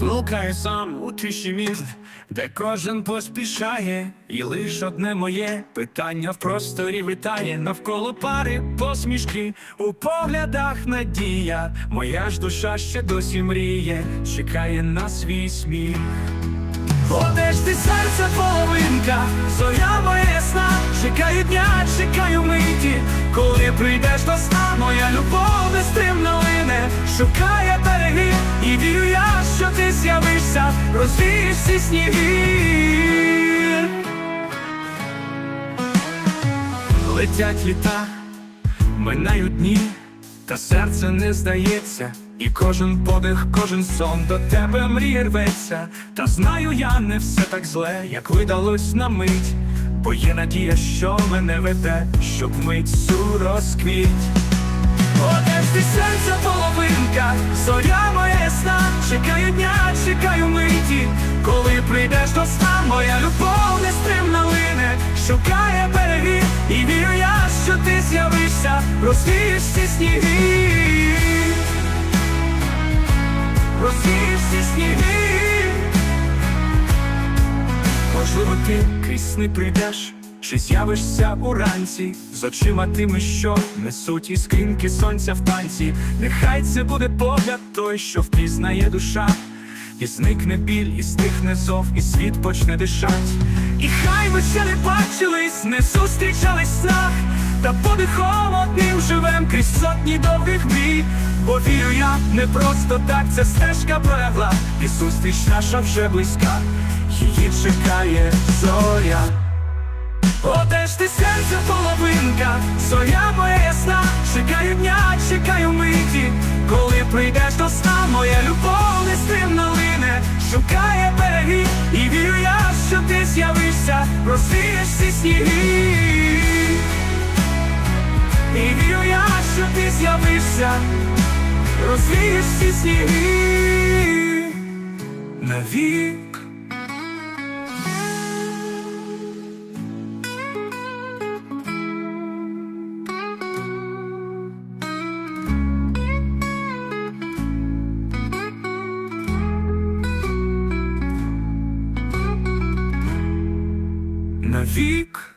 Блукаю сам у тиші міст, де кожен поспішає, і лиш одне моє питання в просторі витає. Навколо пари посмішки, у поглядах надія, моя ж душа ще досі мріє, чекає на свій сміх. О, ж ти серце половинка, зоря моя ясна, чекаю дня, чекаю миті, коли прийдеш до сна, моя любов нестримно шукає береги, і вірю я, що ти з'явишся, розвієш всі сніги. Летять літа, минають дні, та серце не здається, і кожен подих, кожен сон до тебе мріє рветься. Та знаю я не все так зле, як видалось на мить, бо є надія, що мене веде, щоб мить су розквіть. Одеж ти моя любов нестримна лине, шукає береги, і вірю я, що ти з'явишся, розвієш всі сніги, розвієш всі сніги. Можливо, ти крізь сни прийдеш, чи з'явишся уранці, з очима тими, що несуть іскринки сонця в танці. Нехай це буде погляд той, що впізнає душа, і зникне біль, і стихне зов, і світ почне дишать. І хай ми ще не бачились, не зустрічались в снах, та подихом одним живем крізь сотні довгих мрій. Бо вірю я, не просто так ця стежка пролягла, і зустріч наша вже близька, її чекає зоря. Оте ж ти серце половинка, зоря моя ясна, чекаю дня, чекаю миті, коли прийдеш до сна, моя любов нестримно лине, шукає береги, і вірю я, що ти з'явишся, розвієш всі сніги. І вірю я, що ти з'явишся, розвієш всі сніги навік. навік.